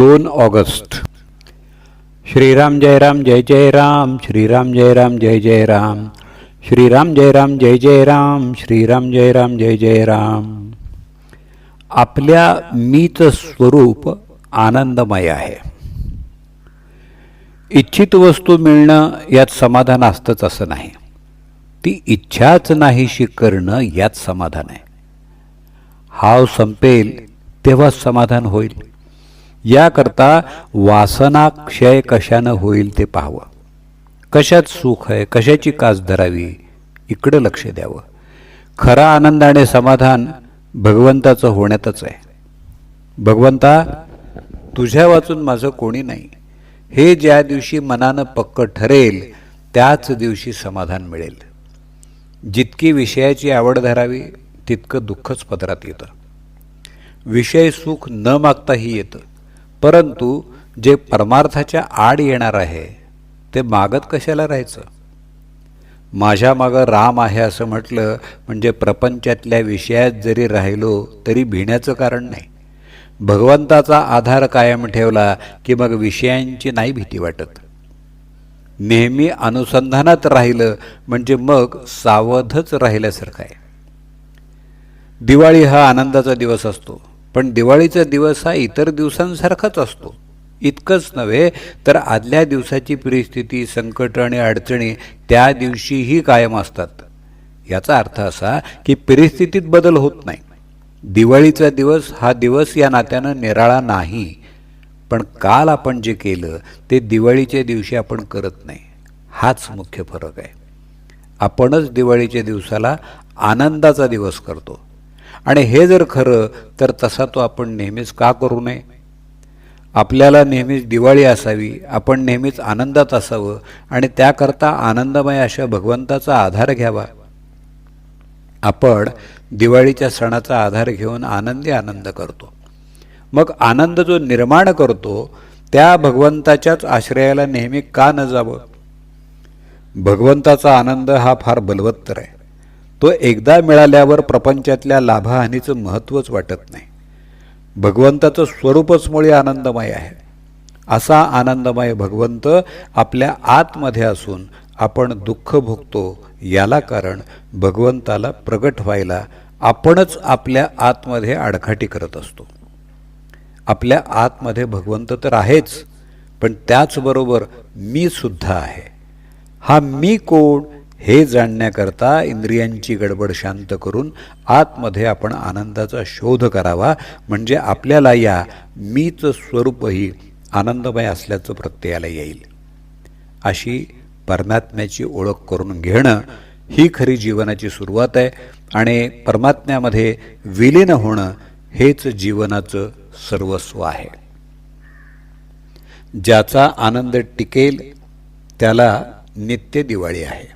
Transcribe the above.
दोन ऑगस्ट. श्रीराम जय राम जय जय राम श्रीराम जय राम जय जय राम. श्रीराम जय राम जय जय राम श्रीराम जय राम जय जय राम. आपल्या मीच स्वरूप आनंदमय आहे. इच्छित वस्तू मिळणं यात समाधान असतंच असं नाही. ती इच्छाच नाहीशी करणं यात समाधान आहे. हाव संपेल तेव्हाच समाधान होईल. याकरता वासना क्षय कशानं होईल ते पाहावं. कशात सुख आहे कशाची कास धरावी इकडं लक्ष द्यावं. खरा आनंद आणि समाधान भगवंताचं होण्यातच आहे. भगवंता तुझ्या वाचून माझं कोणी नाही. हे ज्या दिवशी मनानं पक्क ठरेल त्याच दिवशी समाधान मिळेल. जितकी विषयाची आवड धरावी तितकं दुःखच पदरात येतं. विषय सुख न मागताही येतं. परंतु जे परमार्थाच्या आड येणार आहे ते मागत कशाला राहायचं? माझ्या मागं राम आहे असं म्हटलं म्हणजे प्रपंचातल्या विषयात जरी राहिलो तरी भिण्याचं कारण नाही. भगवंताचा आधार कायम ठेवला की मग विषयांची नाही भीती वाटत. नेहमी अनुसंधानात राहिलं म्हणजे मग सावधच राहिल्यासारखं आहे. दिवाळी हा आनंदाचा दिवस असतो. पण दिवाळीचा दिवस हा इतर दिवसांसारखाच असतो. इतकंच नव्हे तर आदल्या दिवसाची परिस्थिती संकट आणि अडचणी त्या दिवशीही कायम असतात. याचा अर्थ असा की परिस्थितीत बदल होत नाही. दिवाळीचा दिवस हा दिवस या नात्यानं निराळा नाही. पण काल आपण जे केलं ते दिवाळीच्या दिवशी आपण करत नाही. हाच मुख्य फरक आहे. आपणच दिवाळीच्या दिवसाला आनंदाचा दिवस करतो. आणि हे जर खरं तर तसा तो आपण नेहमीच का करू नये? आपल्याला नेहमीच दिवाळी असावी आपण नेहमीच आनंदात असावं आणि त्याकरता आनंदमय अशा भगवंताचा आधार घ्यावा. आपण दिवाळीच्या सणाचा आधार घेऊन आनंदी आनंद करतो. मग आनंद जो निर्माण करतो त्या भगवंताच्याच आश्रयाला नेहमी का न जावं? भगवंताचा आनंद हा फार बलवत्तर आहे. तो एकदा मिळाल्यावर प्रपंचातल्या लाभहानीचं महत्त्वच वाटत नाही. भगवंताचं स्वरूपच मुळे आनंदमय आहे. असा आनंदमय भगवंत आपल्या आतमध्ये असून आपण दुःख भोगतो याला कारण भगवंताला प्रगट व्हायला आपणच आपल्या आतमध्ये आडखाटी करत असतो. आपल्या आतमध्ये भगवंत तर आहेच पण त्याचबरोबर मी सुद्धा आहे. हा मी कोण हे जाणण्याकरता इंद्रियांची गडबड शांत करून आतमध्ये आपण आनंदाचा शोध करावा. म्हणजे आपल्याला या मीच स्वरूपही आनंदमय असल्याचं प्रत्ययाला येईल. अशी परमात्म्याची ओळख करून घेणं ही खरी जीवनाची सुरुवात आहे आणि परमात्म्यामध्ये विलीन होणं हेच जीवनाचं सर्वस्व आहे. ज्याचा आनंद टिकेल त्याला नित्य दिवाळी आहे.